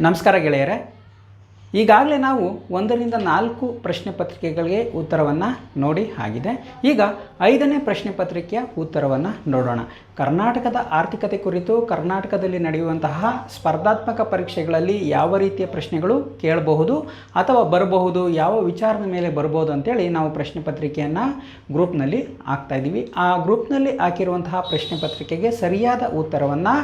ನಮಸ್ಕಾರ ಗೆಳೆಯರೆ. ಈಗಾಗಲೇ ನಾವು ಒಂದರಿಂದ ನಾಲ್ಕು ಪ್ರಶ್ನೆ ಪತ್ರಿಕೆಗಳಿಗೆ ಉತ್ತರವನ್ನು ನೋಡಿ ಆಗಿದೆ. ಈಗ ಐದನೇ ಪ್ರಶ್ನೆ ಪತ್ರಿಕೆಯ ಉತ್ತರವನ್ನು ನೋಡೋಣ. ಕರ್ನಾಟಕದ ಆರ್ಥಿಕತೆ ಕುರಿತು ಕರ್ನಾಟಕದಲ್ಲಿ ನಡೆಯುವಂತಹ ಸ್ಪರ್ಧಾತ್ಮಕ ಪರೀಕ್ಷೆಗಳಲ್ಲಿ ಯಾವ ರೀತಿಯ ಪ್ರಶ್ನೆಗಳು ಕೇಳಬಹುದು ಅಥವಾ ಬರಬಹುದು, ಯಾವ ವಿಚಾರದ ಮೇಲೆ ಬರಬಹುದು ಅಂತೇಳಿ ನಾವು ಪ್ರಶ್ನೆ ಪತ್ರಿಕೆಯನ್ನು ಗ್ರೂಪ್ನಲ್ಲಿ ಹಾಕ್ತಾ ಇದ್ದೀವಿ. ಆ ಗ್ರೂಪ್ನಲ್ಲಿ ಹಾಕಿರುವಂತಹ ಪ್ರಶ್ನೆ ಪತ್ರಿಕೆಗೆ ಸರಿಯಾದ ಉತ್ತರವನ್ನು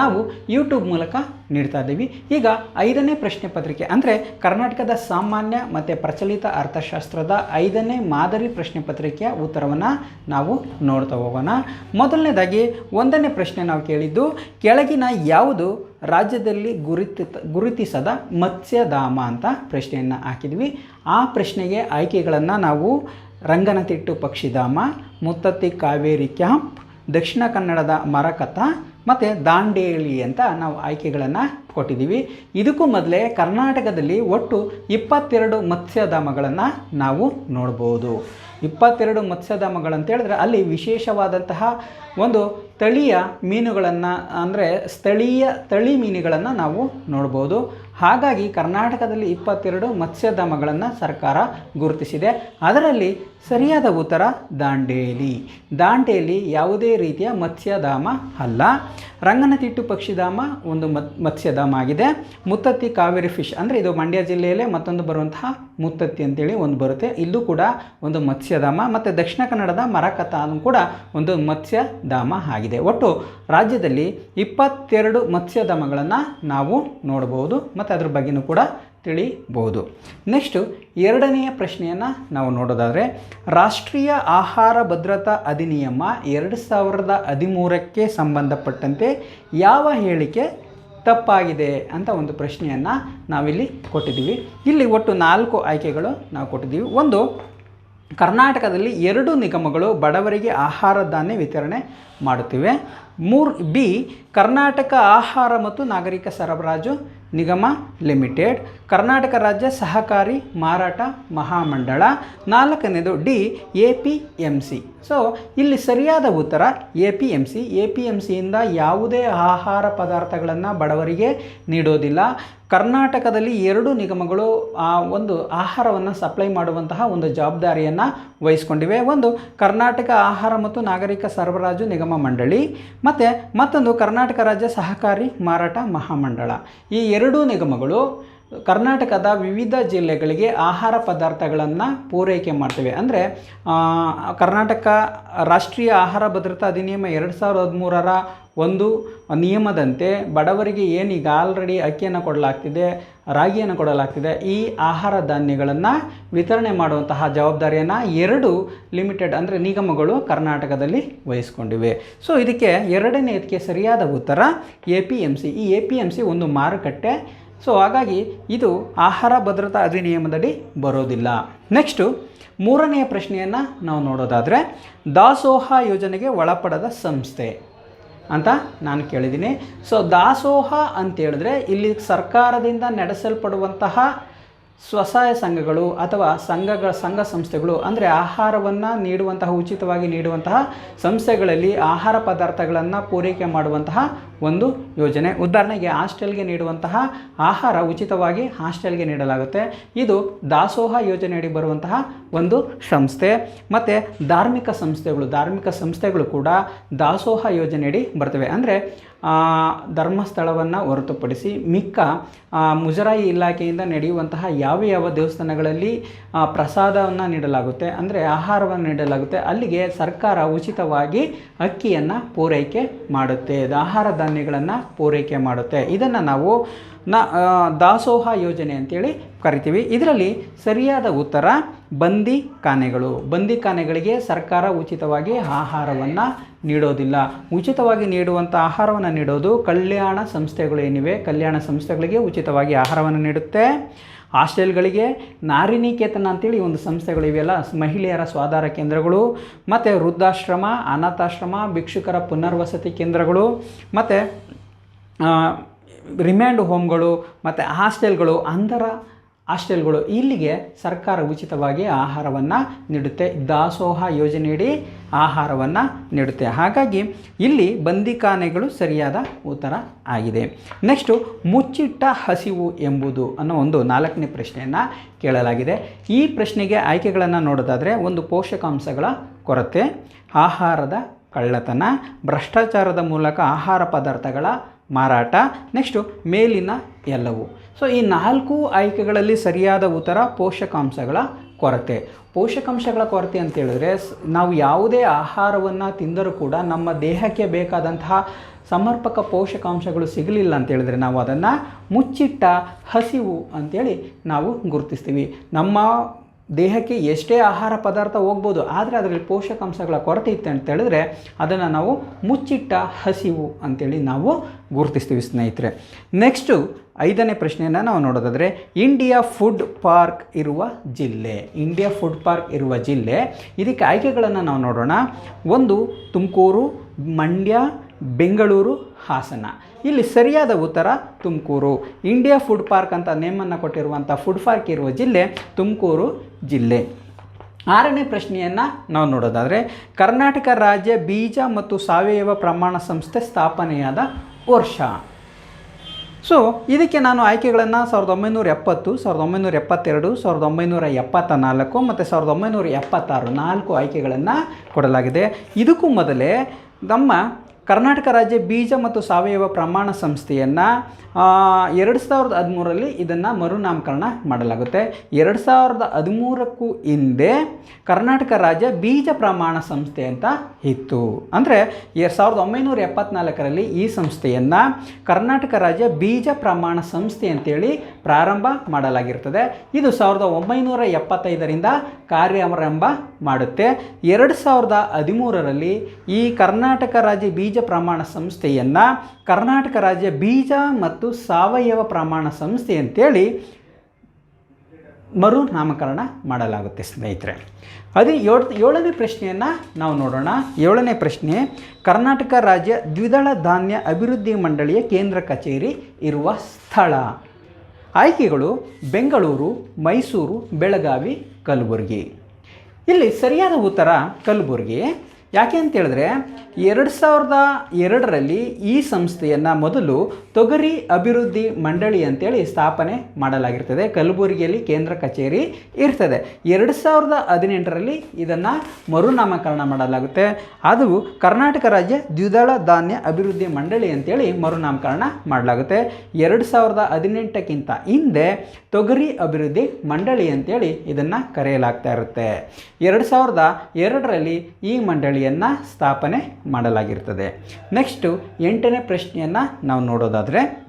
ನಾವು ಯೂಟ್ಯೂಬ್ ಮೂಲಕ ನೀಡ್ತಾ ಇದ್ದೀವಿ. ಈಗ ಐದನೇ ಪ್ರಶ್ನೆ ಪತ್ರಿಕೆ ಅಂದರೆ ಕರ್ನಾಟಕದ ಸಾಮಾನ್ಯ ಮತ್ತು ಪ್ರಚಲಿತ ಅರ್ಥಶಾಸ್ತ್ರದ ಐದನೇ ಮಾದರಿ ಪ್ರಶ್ನೆ ಪತ್ರಿಕೆಯ ಉತ್ತರವನ್ನು ನಾವು ನೋಡ್ತಾ ಹೋಗೋಣ. ಮೊದಲನೇದಾಗಿ ಒಂದನೇ ಪ್ರಶ್ನೆ ನಾವು ಕೇಳಿದ್ದು, ಕೆಳಗಿನ ಯಾವುದು ರಾಜ್ಯದಲ್ಲಿ ಗುರುತಿ, ಗುರುತಿಸದ ಮತ್ಸ್ಯಧಾಮ ಅಂತ ಪ್ರಶ್ನೆಯನ್ನು ಹಾಕಿದ್ವಿ. ಆ ಪ್ರಶ್ನೆಗೆ ಆಯ್ಕೆಗಳನ್ನು ನಾವು ರಂಗನತಿಟ್ಟು ಪಕ್ಷಿಧಾಮ, ಮುತ್ತತ್ತಿ ಕಾವೇರಿ ಕ್ಯಾಂಪ್ ದಕ್ಷಿಣ ಕನ್ನಡದ ಮರಕಥ ಮತ್ತು ದಾಂಡೇಲಿ ಅಂತ ನಾವು ಆಯ್ಕೆಗಳನ್ನು ಕೊಟ್ಟಿದ್ದೀವಿ. ಇದಕ್ಕೂ ಮೊದಲೇ ಕರ್ನಾಟಕದಲ್ಲಿ ಒಟ್ಟು ಇಪ್ಪತ್ತೆರಡು ಮತ್ಸ್ಯಧಾಮಗಳನ್ನು ನಾವು ನೋಡ್ಬೋದು. ಇಪ್ಪತ್ತೆರಡು ಮತ್ಸ್ಯಧಾಮಗಳಂತೇಳಿದ್ರೆ ಅಲ್ಲಿ ವಿಶೇಷವಾದಂತಹ ಒಂದು ತಳಿಯ ಮೀನುಗಳನ್ನು, ಅಂದರೆ ಸ್ಥಳೀಯ ತಳಿ ಮೀನುಗಳನ್ನು ನಾವು ನೋಡ್ಬೋದು. ಹಾಗಾಗಿ ಕರ್ನಾಟಕದಲ್ಲಿ ಇಪ್ಪತ್ತೆರಡು ಮತ್ಸ್ಯಧಾಮಗಳನ್ನು ಸರ್ಕಾರ ಗುರುತಿಸಿದೆ. ಅದರಲ್ಲಿ ಸರಿಯಾದ ಉತ್ತರ ದಾಂಡೇಲಿ. ದಾಂಡೇಲಿ ಯಾವುದೇ ರೀತಿಯ ಮತ್ಸ್ಯಧಾಮ ಅಲ್ಲ. ರಂಗನತಿಟ್ಟು ಪಕ್ಷಿಧಾಮ ಒಂದು ಮತ್, ಮತ್ಸ್ಯಧಾಮ ಆಗಿದೆ. ಮುತ್ತತ್ತಿ ಕಾವೇರಿ ಫಿಶ್, ಅಂದರೆ ಇದು ಮಂಡ್ಯ ಜಿಲ್ಲೆಯಲ್ಲೇ ಮತ್ತೊಂದು ಬರುವಂತಹ ಮುತ್ತತ್ತಿ ಅಂತೇಳಿ ಒಂದು ಬರುತ್ತೆ. ಇಲ್ಲೂ ಕೂಡ ಒಂದು ಮತ್ಸ್ಯಧಾಮ, ಮತ್ತು ದಕ್ಷಿಣ ಕನ್ನಡದ ಮರಕಥ ಕೂಡ ಒಂದು ಮತ್ಸ್ಯಧಾಮ ಆಗಿದೆ. ಒಟ್ಟು ರಾಜ್ಯದಲ್ಲಿ ಇಪ್ಪತ್ತೆರಡು ಮತ್ಸ್ಯಧಾಮಗಳನ್ನು ನಾವು ನೋಡ್ಬೋದು ಮತ್ತು ಅದ್ರ ಬಗ್ಗೆನೂ ಕೂಡ ತಿಳಿಬಹುದು. ನೆಕ್ಸ್ಟು ಎರಡನೆಯ ಪ್ರಶ್ನೆಯನ್ನು ನಾವು ನೋಡೋದಾದರೆ, ರಾಷ್ಟ್ರೀಯ ಆಹಾರ ಭದ್ರತಾ ಅಧಿನಿಯಮ ಎರಡು ಸಾವಿರದ ಹದಿಮೂರಕ್ಕೆ ಸಂಬಂಧಪಟ್ಟಂತೆ ಯಾವ ಹೇಳಿಕೆ ತಪ್ಪಾಗಿದೆ ಅಂತ ಒಂದು ಪ್ರಶ್ನೆಯನ್ನು ನಾವಿಲ್ಲಿ ಕೊಟ್ಟಿದ್ದೀವಿ. ಇಲ್ಲಿ ಒಟ್ಟು ನಾಲ್ಕು ಆಯ್ಕೆಗಳು ನಾವು ಕೊಟ್ಟಿದ್ದೀವಿ. ಒಂದು ಕರ್ನಾಟಕದಲ್ಲಿ ಎರಡು ನಿಗಮಗಳು ಬಡವರಿಗೆ ಆಹಾರ ಧಾನ್ಯ ವಿತರಣೆ ಮಾಡುತ್ತಿವೆ. ಮೂರು, ಬಿ, ಕರ್ನಾಟಕ ಆಹಾರ ಮತ್ತು ನಾಗರಿಕ ಸರಬರಾಜು ನಿಗಮ ಲಿಮಿಟೆಡ್, ಕರ್ನಾಟಕ ರಾಜ್ಯ ಸಹಕಾರಿ ಮಾರಾಟ ಮಹಾಮಂಡಳ. ನಾಲ್ಕನೇದು, D, A P M C. So ಇಲ್ಲಿ ಸರಿಯಾದ ಉತ್ತರ A P M C A P M ಸಿಯಿಂದ ಯಾವುದೇ ಆಹಾರ ಪದಾರ್ಥಗಳನ್ನು ಬಡವರಿಗೆ ನೀಡೋದಿಲ್ಲ. ಕರ್ನಾಟಕದಲ್ಲಿ ಎರಡು ನಿಗಮಗಳು, ಆ, ಒಂದು ಆಹಾರವನ್ನು ಸಪ್ಲೈ ಮಾಡುವಂತಹ ಒಂದು ಜವಾಬ್ದಾರಿಯನ್ನು ವಹಿಸ್ಕೊಂಡಿವೆ. ಒಂದು ಕರ್ನಾಟಕ ಆಹಾರ ಮತ್ತು ನಾಗರಿಕ ಸರಬರಾಜು ನಿಗಮ ಮಂಡಳಿ, ಮತ್ತು ಮತ್ತೊಂದು ಕರ್ನಾಟಕ ರಾಜ್ಯ ಸಹಕಾರಿ ಮಾರಾಟ ಮಹಾಮಂಡಳ. ಈ ಎರಡೂ ನಿಗಮಗಳು ಕರ್ನಾಟಕದ ವಿವಿಧ ಜಿಲ್ಲೆಗಳಿಗೆ ಆಹಾರ ಪದಾರ್ಥಗಳನ್ನು ಪೂರೈಕೆ ಮಾಡ್ತೇವೆ. ಅಂದರೆ ಕರ್ನಾಟಕ ರಾಷ್ಟ್ರೀಯ ಆಹಾರ ಭದ್ರತಾ ಅಧಿನಿಯಮ ಎರಡು ಸಾವಿರದ ಹದಿಮೂರರ ಒಂದು ನಿಯಮದಂತೆ ಬಡವರಿಗೆ ಏನೀಗ ಆಲ್ರೆಡಿ ಅಕ್ಕಿಯನ್ನು ಕೊಡಲಾಗ್ತಿದೆ, ರಾಗಿಯನ್ನು ಕೊಡಲಾಗ್ತಿದೆ, ಈ ಆಹಾರ ಧಾನ್ಯಗಳನ್ನು ವಿತರಣೆ ಮಾಡುವಂತಹ ಜವಾಬ್ದಾರಿಯನ್ನು ಎರಡು ಲಿಮಿಟೆಡ್ ಅಂದರೆ ನಿಗಮಗಳು ಕರ್ನಾಟಕದಲ್ಲಿ ವಹಿಸ್ಕೊಂಡಿವೆ. ಸೊ ಇದಕ್ಕೆ ಎರಡನೇ ಇದಕ್ಕೆ ಸರಿಯಾದ ಉತ್ತರ ಎ ಪಿ ಎಂ ಸಿ ಈ ಎ ಪಿ ಎಂ ಸಿ ಒಂದು ಮಾರುಕಟ್ಟೆ ಸೊ ಹಾಗಾಗಿ ಇದು ಆಹಾರ ಭದ್ರತಾ ಅಧಿನಿಯಮದಡಿ ಬರೋದಿಲ್ಲ. ನೆಕ್ಸ್ಟು ಮೂರನೆಯ ಪ್ರಶ್ನೆಯನ್ನು ನಾವು ನೋಡೋದಾದರೆ, ದಾಸೋಹ ಯೋಜನೆಗೆ ಒಳಪಡದ ಸಂಸ್ಥೆ ಅಂತ ನಾನು ಕೇಳಿದ್ದೀನಿ. ಸೊ ದಾಸೋಹ ಅಂತೇಳಿದ್ರೆ ಇಲ್ಲಿ ಸರ್ಕಾರದಿಂದ ನಡೆಸಲ್ಪಡುವಂತಹ ಸ್ವಸಹಾಯ ಸಂಘಗಳು ಅಥವಾ ಸಂಘಗಳ ಸಂಘ ಸಂಸ್ಥೆಗಳು ಅಂದರೆ ಆಹಾರವನ್ನು ನೀಡುವಂತಹ, ಉಚಿತವಾಗಿ ನೀಡುವಂತಹ ಸಂಸ್ಥೆಗಳಲ್ಲಿ ಆಹಾರ ಪದಾರ್ಥಗಳನ್ನು ಪೂರೈಕೆ ಮಾಡುವಂತಹ ಒಂದು ಯೋಜನೆ. ಉದಾಹರಣೆಗೆ ಹಾಸ್ಟೆಲ್ಗೆ ನೀಡುವಂತಹ ಆಹಾರ ಉಚಿತವಾಗಿ ಹಾಸ್ಟೆಲ್ಗೆ ನೀಡಲಾಗುತ್ತೆ. ಇದು ದಾಸೋಹ ಯೋಜನೆಯಡಿ ಬರುವಂತಹ ಒಂದು ಸಂಸ್ಥೆ. ಮತ್ತು ಧಾರ್ಮಿಕ ಸಂಸ್ಥೆಗಳು ಧಾರ್ಮಿಕ ಸಂಸ್ಥೆಗಳು ಕೂಡ ದಾಸೋಹ ಯೋಜನೆಯಡಿ ಬರ್ತವೆ. ಅಂದರೆ ಧರ್ಮಸ್ಥಳವನ್ನು ಹೊರತುಪಡಿಸಿ ಮಿಕ್ಕ ಮುಜರಾಯಿ ಇಲಾಖೆಯಿಂದ ನಡೆಯುವಂತಹ ಯಾವ ಯಾವ ದೇವಸ್ಥಾನಗಳಲ್ಲಿ ಪ್ರಸಾದವನ್ನು ನೀಡಲಾಗುತ್ತೆ, ಅಂದರೆ ಆಹಾರವನ್ನು ನೀಡಲಾಗುತ್ತೆ, ಅಲ್ಲಿಗೆ ಸರ್ಕಾರ ಉಚಿತವಾಗಿ ಅಕ್ಕಿಯನ್ನು ಪೂರೈಕೆ ಮಾಡುತ್ತೆ ಆಹಾರ ಧಾನ್ಯಗಳನ್ನು ಪೂರೈಕೆ ಮಾಡುತ್ತೆ. ಇದನ್ನು ನಾವು ನ ದಾಸೋಹ ಯೋಜನೆ ಅಂತೇಳಿ ಕರಿತೀವಿ. ಇದರಲ್ಲಿ ಸರಿಯಾದ ಉತ್ತರ ಬಂದಿ ಖಾನೆಗಳು. ಬಂದಿ ಖಾನೆಗಳಿಗೆ ಸರ್ಕಾರ ಉಚಿತವಾಗಿ ಆಹಾರವನ್ನು ನೀಡೋದಿಲ್ಲ. ಉಚಿತವಾಗಿ ನೀಡುವಂಥ ಆಹಾರವನ್ನು ನೀಡೋದು ಕಲ್ಯಾಣ ಸಂಸ್ಥೆಗಳು ಏನಿವೆ, ಕಲ್ಯಾಣ ಸಂಸ್ಥೆಗಳಿಗೆ ಉಚಿತವಾಗಿ ಆಹಾರವನ್ನು ನೀಡುತ್ತೆ. ಹಾಸ್ಟೆಲ್ಗಳಿಗೆ ನಾರಿನಿಕೇತನ ಅಂತೇಳಿ ಒಂದು ಸಂಸ್ಥೆಗಳು ಇವೆಲ್ಲ, ಮಹಿಳೆಯರ ಸ್ವಾಧಾರ ಕೇಂದ್ರಗಳು, ಮತ್ತು ವೃದ್ಧಾಶ್ರಮ, ಅನಾಥಾಶ್ರಮ, ಭಿಕ್ಷುಕರ ಪುನರ್ವಸತಿ ಕೇಂದ್ರಗಳು, ಮತ್ತು ರಿಮ್ಯಾಂಡ್ ಹೋಮ್ಗಳು, ಮತ್ತು ಹಾಸ್ಟೆಲ್ಗಳು, ಅಂಧರ ಹಾಸ್ಟೆಲ್ಗಳು ಇಲ್ಲಿಗೆ ಸರ್ಕಾರ ಉಚಿತವಾಗಿ ಆಹಾರವನ್ನು ನೀಡುತ್ತೆ. ದಾಸೋಹ ಯೋಜನೆಯಡಿ ಆಹಾರವನ್ನು ನೀಡುತ್ತೆ. ಹಾಗಾಗಿ ಇಲ್ಲಿ ಬಂದಿಖಾನೆಗಳು ಸರಿಯಾದ ಉತ್ತರ ಆಗಿದೆ. ನೆಕ್ಸ್ಟು ಮುಚ್ಚಿಟ್ಟ ಹಸಿವು ಎಂಬುದು ಅನ್ನೋ ಒಂದು ನಾಲ್ಕನೇ ಪ್ರಶ್ನೆಯನ್ನು ಕೇಳಲಾಗಿದೆ. ಈ ಪ್ರಶ್ನೆಗೆ ಆಯ್ಕೆಗಳನ್ನು ನೋಡೋದಾದರೆ ಒಂದು ಪೋಷಕಾಂಶಗಳ ಕೊರತೆ, ಆಹಾರದ ಕಳ್ಳತನ, ಭ್ರಷ್ಟಾಚಾರದ ಮೂಲಕ ಆಹಾರ ಪದಾರ್ಥಗಳ ಮಾರಾಟ, ನೆಕ್ಸ್ಟು ಮೇಲಿನ ಎಲ್ಲವು. ಸೊ ಈ ನಾಲ್ಕು ಆಯ್ಕೆಗಳಲ್ಲಿ ಸರಿಯಾದ ಉತ್ತರ ಪೋಷಕಾಂಶಗಳ ಕೊರತೆ. ಪೋಷಕಾಂಶಗಳ ಕೊರತೆ ಅಂತ ಹೇಳಿದ್ರೆ ನಾವು ಯಾವುದೇ ಆಹಾರವನ್ನು ತಿಂದರೂ ಕೂಡ ನಮ್ಮ ದೇಹಕ್ಕೆ ಬೇಕಾದಂತಹ ಸಮರ್ಪಕ ಪೋಷಕಾಂಶಗಳು ಸಿಗಲಿಲ್ಲ ಅಂತೇಳಿದ್ರೆ ನಾವು ಅದನ್ನು ಮುಚ್ಚಿಟ್ಟ ಹಸಿವು ಅಂತೇಳಿ ನಾವು ಗುರುತಿಸ್ತೀವಿ. ನಮ್ಮ ದೇಹಕ್ಕೆ ಎಷ್ಟೇ ಆಹಾರ ಪದಾರ್ಥ ಹೋಗ್ಬೋದು, ಆದರೆ ಅದರಲ್ಲಿ ಪೋಷಕಾಂಶಗಳ ಕೊರತೆ ಇತ್ತು ಅಂತ ಹೇಳಿದ್ರೆ ಅದನ್ನು ನಾವು ಮುಚ್ಚಿಟ್ಟ ಹಸಿವು ಅಂತೇಳಿ ನಾವು ಗುರುತಿಸ್ತೀವಿ ಸ್ನೇಹಿತರೆ. ನೆಕ್ಸ್ಟು ಐದನೇ ಪ್ರಶ್ನೆಯನ್ನು ನಾವು ನೋಡೋದಾದರೆ ಇಂಡಿಯಾ ಫುಡ್ ಪಾರ್ಕ್ ಇರುವ ಜಿಲ್ಲೆ. ಇಂಡಿಯಾ ಫುಡ್ ಪಾರ್ಕ್ ಇರುವ ಜಿಲ್ಲೆ. ಇದಕ್ಕೆ ಆಯ್ಕೆಗಳನ್ನು ನಾವು ನೋಡೋಣ. ಒಂದು ತುಮಕೂರು, ಮಂಡ್ಯ ಬೆಂಗಳೂರು ಹಾಸನ. ಇಲ್ಲಿ ಸರಿಯಾದ ಉತ್ತರ ತುಮಕೂರು. ಇಂಡಿಯಾ ಫುಡ್ ಪಾರ್ಕ್ ಅಂತ ನೇಮನ್ನು ಕೊಟ್ಟಿರುವಂಥ ಫುಡ್ ಪಾರ್ಕ್ ಇರುವ ಜಿಲ್ಲೆ ತುಮಕೂರು ಜಿಲ್ಲೆ. ಆರನೇ ಪ್ರಶ್ನೆಯನ್ನು ನಾವು ನೋಡೋದಾದರೆ, ಕರ್ನಾಟಕ ರಾಜ್ಯ ಬೀಜ ಮತ್ತು ಸಾವಯವ ಪ್ರಮಾಣ ಸಂಸ್ಥೆ ಸ್ಥಾಪನೆಯಾದ ವರ್ಷ. ಸೊ ಇದಕ್ಕೆ ನಾನು ಆಯ್ಕೆಗಳನ್ನು ಸಾವಿರದ ಒಂಬೈನೂರ ಎಪ್ಪತ್ತು, ಸಾವಿರದ ಒಂಬೈನೂರ ಎಪ್ಪತ್ತೆರಡು, ಸಾವಿರದ ಒಂಬೈನೂರ ಎಪ್ಪತ್ತ ನಾಲ್ಕು ಮತ್ತು ಸಾವಿರದ ಒಂಬೈನೂರ ಎಪ್ಪತ್ತಾರು ನಾಲ್ಕು ಆಯ್ಕೆಗಳನ್ನು ಕೊಡಲಾಗಿದೆ. ಇದಕ್ಕೂ ಮೊದಲೇ ನಮ್ಮ ಕರ್ನಾಟಕ ರಾಜ್ಯ ಬೀಜ ಮತ್ತು ಸಾವಯವ ಪ್ರಮಾಣ ಸಂಸ್ಥೆಯನ್ನು ಎರಡು ಸಾವಿರದ ಹದಿಮೂರಲ್ಲಿ ಇದನ್ನು ಮರುನಾಮಕರಣ ಮಾಡಲಾಗುತ್ತೆ. ಎರಡು ಸಾವಿರದ ಹದಿಮೂರಕ್ಕೂ ಹಿಂದೆ ಕರ್ನಾಟಕ ರಾಜ್ಯ ಬೀಜ ಪ್ರಮಾಣ ಸಂಸ್ಥೆ ಅಂತ ಇತ್ತು. ಅಂದರೆ ಎರಡು ಸಾವಿರದ ಒಂಬೈನೂರ ಎಪ್ಪತ್ನಾಲ್ಕರಲ್ಲಿ ಈ ಸಂಸ್ಥೆಯನ್ನು ಕರ್ನಾಟಕ ರಾಜ್ಯ ಬೀಜ ಪ್ರಮಾಣ ಸಂಸ್ಥೆ ಅಂತೇಳಿ ಪ್ರಾರಂಭ ಮಾಡಲಾಗಿರ್ತದೆ. ಇದು ಸಾವಿರದ ಒಂಬೈನೂರ ಎಪ್ಪತ್ತೈದರಿಂದ ಕಾರ್ಯಾರಂಭ ಮಾಡುತ್ತೆ. ಎರಡು ಸಾವಿರದ ಹದಿಮೂರರಲ್ಲಿ ಈ ಕರ್ನಾಟಕ ರಾಜ್ಯ ಬೀಜ ಪ್ರಮಾಣ ಸಂಸ್ಥೆಯನ್ನು ಕರ್ನಾಟಕ ರಾಜ್ಯ ಬೀಜ ಮತ್ತು ಸಾವಯವ ಪ್ರಮಾಣ ಸಂಸ್ಥೆ ಅಂತೇಳಿ ಮರು ನಾಮಕರಣ ಮಾಡಲಾಗುತ್ತೆ ಸ್ನೇಹಿತರೆ. ಅದೇ ಏಳು, ಏಳನೇ ಪ್ರಶ್ನೆಯನ್ನು ನಾವು ನೋಡೋಣ. ಏಳನೇ ಪ್ರಶ್ನೆ, ಕರ್ನಾಟಕ ರಾಜ್ಯ ದ್ವಿದಳ ಧಾನ್ಯ ಅಭಿವೃದ್ಧಿ ಮಂಡಳಿಯ ಕೇಂದ್ರ ಕಚೇರಿ ಇರುವ ಸ್ಥಳ. ಆಯ್ಕೆಗಳು ಬೆಂಗಳೂರು, ಮೈಸೂರು, ಬೆಳಗಾವಿ, ಕಲಬುರಗಿ. ಇಲ್ಲಿ ಸರಿಯಾದ ಉತ್ತರ ಕಲಬುರಗಿ. ಯಾಕೆ ಅಂತ ಹೇಳಿದ್ರೆ, ಎರಡು ಸಾವಿರದ ಎರಡರಲ್ಲಿ ಈ ಸಂಸ್ಥೆಯನ್ನು ಮೊದಲು ತೊಗರಿ ಅಭಿವೃದ್ಧಿ ಮಂಡಳಿ ಅಂತೇಳಿ ಸ್ಥಾಪನೆ ಮಾಡಲಾಗಿರ್ತದೆ. ಕಲಬುರಗಿಯಲ್ಲಿ ಕೇಂದ್ರ ಕಚೇರಿ ಇರ್ತದೆ. ಎರಡು ಸಾವಿರದ ಹದಿನೆಂಟರಲ್ಲಿ ಇದನ್ನು ಮರುನಾಮಕರಣ ಮಾಡಲಾಗುತ್ತೆ. ಅದು ಕರ್ನಾಟಕ ರಾಜ್ಯ ದ್ವಿದಳ ಧಾನ್ಯ ಅಭಿವೃದ್ಧಿ ಮಂಡಳಿ ಅಂತೇಳಿ ಮರುನಾಮಕರಣ ಮಾಡಲಾಗುತ್ತೆ. ಎರಡು ಸಾವಿರದ ಹದಿನೆಂಟಕ್ಕಿಂತ ಹಿಂದೆ ತೊಗರಿ ಅಭಿವೃದ್ಧಿ ಮಂಡಳಿ ಅಂತೇಳಿ ಇದನ್ನು ಕರೆಯಲಾಗ್ತಾ ಇರುತ್ತೆ. ಎರಡು ಸಾವಿರದ ಎರಡರಲ್ಲಿ ಈ ಮಂಡಳಿಯನ್ನು ಸ್ಥಾಪನೆ ಮಾಡಲಾಗಿರ್ತದೆ. ನೆಕ್ಸ್ಟು ಎಂಟನೇ ಪ್ರಶ್ನೆಯನ್ನು ನಾವು ನೋಡೋದಾದರೆ,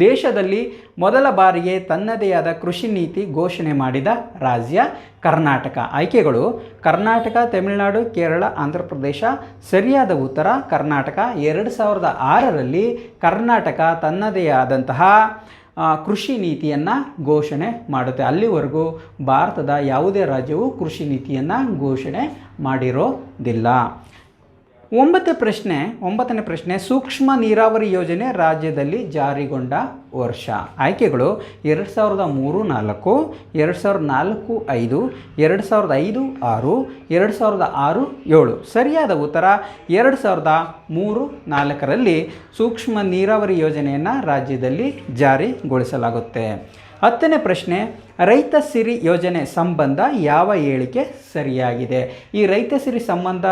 ದೇಶದಲ್ಲಿ ಮೊದಲ ಬಾರಿಗೆ ತನ್ನದೇ ಆದ ಕೃಷಿ ನೀತಿ ಘೋಷಣೆ ಮಾಡಿದ ರಾಜ್ಯ ಕರ್ನಾಟಕ. ಆಯ್ಕೆಗಳು, ಕರ್ನಾಟಕ, ತಮಿಳುನಾಡು, ಕೇರಳ ಆಂಧ್ರ ಪ್ರದೇಶ ಸರಿಯಾದ ಉತ್ತರ ಕರ್ನಾಟಕ. ಎರಡು ಸಾವಿರದ ಆರರಲ್ಲಿ ಕರ್ನಾಟಕ ತನ್ನದೇ ಆದಂತಹ ಕೃಷಿ ನೀತಿಯನ್ನು ಘೋಷಣೆ ಮಾಡುತ್ತೆ. ಅಲ್ಲಿವರೆಗೂ ಭಾರತದ ಯಾವುದೇ ರಾಜ್ಯವು ಕೃಷಿ ನೀತಿಯನ್ನು ಘೋಷಣೆ ಮಾಡಿರೋದಿಲ್ಲ. ಒಂಬತ್ತನೇ ಪ್ರಶ್ನೆ ಒಂಬತ್ತನೇ ಪ್ರಶ್ನೆ, ಸೂಕ್ಷ್ಮ ನೀರಾವರಿ ಯೋಜನೆ ರಾಜ್ಯದಲ್ಲಿ ಜಾರಿಗೊಂಡ ವರ್ಷ. ಆಯ್ಕೆಗಳು ಎರಡು ಸಾವಿರದ ಮೂರು, ನಾಲ್ಕು, ಎರಡು ಸಾವಿರದ ನಾಲ್ಕು, ಐದು, ಎರಡು ಸಾವಿರದ ಐದು, ಆರು, ಎರಡು ಸಾವಿರದ ಆರು, ಏಳು. ಸರಿಯಾದ ಉತ್ತರ ಎರಡು ಸಾವಿರದ ಮೂರು, ನಾಲ್ಕರಲ್ಲಿ ಸೂಕ್ಷ್ಮ ನೀರಾವರಿ ಯೋಜನೆಯನ್ನು ರಾಜ್ಯದಲ್ಲಿ ಜಾರಿಗೊಳಿಸಲಾಗುತ್ತೆ. ಹತ್ತನೇ ಪ್ರಶ್ನೆ ರೈತ ಸಿರಿ ಯೋಜನೆ ಸಂಬಂಧ ಯಾವ ಹೇಳಿಕೆ ಸರಿಯಾಗಿದೆ? ಈ ರೈತ ಸಿರಿ ಸಂಬಂಧ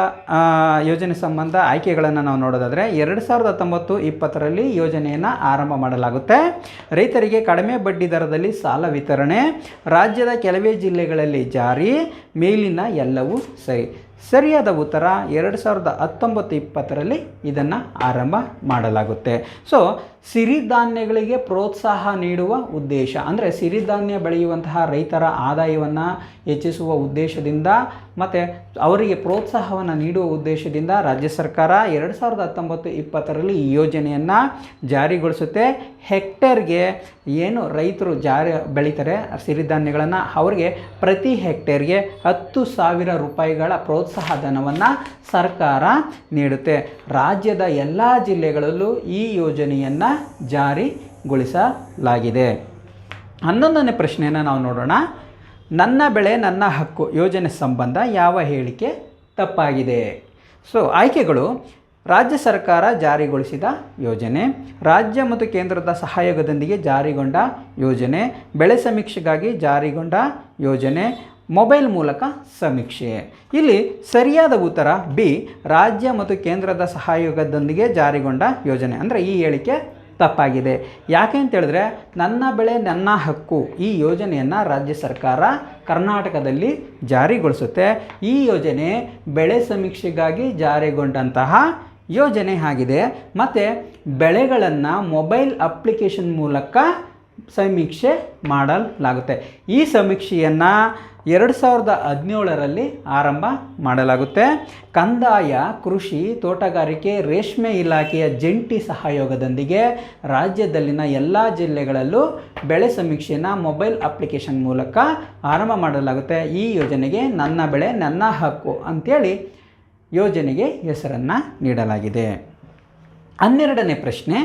ಯೋಜನೆ ಸಂಬಂಧ ಆಯ್ಕೆಗಳನ್ನು ನಾವು ನೋಡೋದಾದರೆ ಎರಡು ಸಾವಿರದ ಹತ್ತೊಂಬತ್ತು ಇಪ್ಪತ್ತರಲ್ಲಿ ಯೋಜನೆಯನ್ನು ಆರಂಭ ಮಾಡಲಾಗುತ್ತೆ. ರೈತರಿಗೆ ಕಡಿಮೆ ಬಡ್ಡಿ ದರದಲ್ಲಿ ಸಾಲ ವಿತರಣೆ, ರಾಜ್ಯದ ಕೆಲವೇ ಜಿಲ್ಲೆಗಳಲ್ಲಿ ಜಾರಿ, ಮೇಲಿನ ಎಲ್ಲವೂ ಸರಿ. ಸರಿಯಾದ ಉತ್ತರ ಎರಡು ಸಾವಿರದ ಹತ್ತೊಂಬತ್ತು ಇಪ್ಪತ್ತರಲ್ಲಿ ಇದನ್ನು ಆರಂಭ ಮಾಡಲಾಗುತ್ತೆ. ಸೊ ಸಿರಿಧಾನ್ಯಗಳಿಗೆ ಪ್ರೋತ್ಸಾಹ ನೀಡುವ ಉದ್ದೇಶ, ಅಂದರೆ ಸಿರಿಧಾನ್ಯ ಬೆಳೆಯುವಂತಹ ರೈತರ ಆದಾಯವನ್ನು ಹೆಚ್ಚಿಸುವ ಉದ್ದೇಶದಿಂದ ಮತ್ತು ಅವರಿಗೆ ಪ್ರೋತ್ಸಾಹವನ್ನು ನೀಡುವ ಉದ್ದೇಶದಿಂದ ರಾಜ್ಯ ಸರ್ಕಾರ ಎರಡು ಸಾವಿರದ ಹತ್ತೊಂಬತ್ತು ಇಪ್ಪತ್ತರಲ್ಲಿ ಈ ಯೋಜನೆಯನ್ನು ಜಾರಿಗೊಳಿಸುತ್ತೆ. ಹೆಕ್ಟೇರ್ಗೆ ಏನು ರೈತರು ಜಾರಿ ಬೆಳೀತಾರೆ, ಸಿರಿಧಾನ್ಯಗಳನ್ನು ಅವರಿಗೆ ಪ್ರತಿ ಹೆಕ್ಟೇರ್ಗೆ ಹತ್ತು ಸಾವಿರ ರೂಪಾಯಿಗಳ ಪ್ರೋತ್ಸಾಹ ಧನವನ್ನು ಸರ್ಕಾರ ನೀಡುತ್ತೆ. ರಾಜ್ಯದ ಎಲ್ಲ ಜಿಲ್ಲೆಗಳಲ್ಲೂ ಈ ಯೋಜನೆಯನ್ನು ಜಾರಿಗೊಳಿಸಲಾಗಿದೆ. ಹನ್ನೊಂದನೇ ಪ್ರಶ್ನೆಯನ್ನು ನಾವು ನೋಡೋಣ. ನನ್ನ ಬೆಳೆ, ನನ್ನ ಹಕ್ಕು ಯೋಜನೆ ಸಂಬಂಧ ಯಾವ ಹೇಳಿಕೆ ತಪ್ಪಾಗಿದೆ? ಸೊ ಆಯ್ಕೆಗಳು. ರಾಜ್ಯ ಸರ್ಕಾರ ಜಾರಿಗೊಳಿಸಿದ ಯೋಜನೆ. ರಾಜ್ಯ ಮತ್ತು ಕೇಂದ್ರದ ಸಹಯೋಗದೊಂದಿಗೆ ಜಾರಿಗೊಂಡ ಯೋಜನೆ. ಬೆಳೆ ಸಮೀಕ್ಷೆಗಾಗಿ ಜಾರಿಗೊಂಡ ಯೋಜನೆ. ಮೊಬೈಲ್ ಮೂಲಕ ಸಮೀಕ್ಷೆ. ಇಲ್ಲಿ ಸರಿಯಾದ ಉತ್ತರ ಬಿ, ರಾಜ್ಯ ಮತ್ತು ಕೇಂದ್ರದ ಸಹಯೋಗದೊಂದಿಗೆ ಜಾರಿಗೊಂಡ ಯೋಜನೆ. ಅಂದರೆ ಈ ಹೇಳಿಕೆ ತಪ್ಪಾಗಿದೆ. ಯಾಕೆ ಅಂತೇಳಿದ್ರೆ ನನ್ನ ಬೆಳೆ, ನನ್ನ ಹಕ್ಕು ಈ ಯೋಜನೆಯನ್ನು ರಾಜ್ಯ ಸರ್ಕಾರ ಕರ್ನಾಟಕದಲ್ಲಿ ಜಾರಿಗೊಳಿಸುತ್ತೆ. ಈ ಯೋಜನೆ ಬೆಳೆ ಸಮೀಕ್ಷೆಗಾಗಿ ಜಾರಿಗೊಂಡಂತಹ ಯೋಜನೆ ಆಗಿದೆ. ಮತ್ತು ಬೆಳೆಗಳನ್ನು ಮೊಬೈಲ್ ಅಪ್ಲಿಕೇಶನ್ ಮೂಲಕ ಸಮೀಕ್ಷೆ ಮಾಡಲಾಗುತ್ತೆ. ಈ ಸಮೀಕ್ಷೆಯನ್ನು ಎರಡು ಸಾವಿರದ ಹದಿನೇಳರಲ್ಲಿ ಆರಂಭ ಮಾಡಲಾಗುತ್ತೆ. ಕಂದಾಯ, ಕೃಷಿ, ತೋಟಗಾರಿಕೆ, ರೇಷ್ಮೆ ಇಲಾಖೆಯ ಜಂಟಿ ಸಹಯೋಗದೊಂದಿಗೆ ರಾಜ್ಯದಲ್ಲಿನ ಎಲ್ಲ ಜಿಲ್ಲೆಗಳಲ್ಲೂ ಬೆಳೆ ಸಮೀಕ್ಷೆಯನ್ನು ಮೊಬೈಲ್ ಅಪ್ಲಿಕೇಶನ್ ಮೂಲಕ ಆರಂಭ ಮಾಡಲಾಗುತ್ತೆ. ಈ ಯೋಜನೆಗೆ ನನ್ನ ಬೆಳೆ, ನನ್ನ ಹಕ್ಕು ಅಂಥೇಳಿ ಯೋಜನೆಗೆ ಹೆಸರನ್ನು ನೀಡಲಾಗಿದೆ. ಹನ್ನೆರಡನೇ ಪ್ರಶ್ನೆ,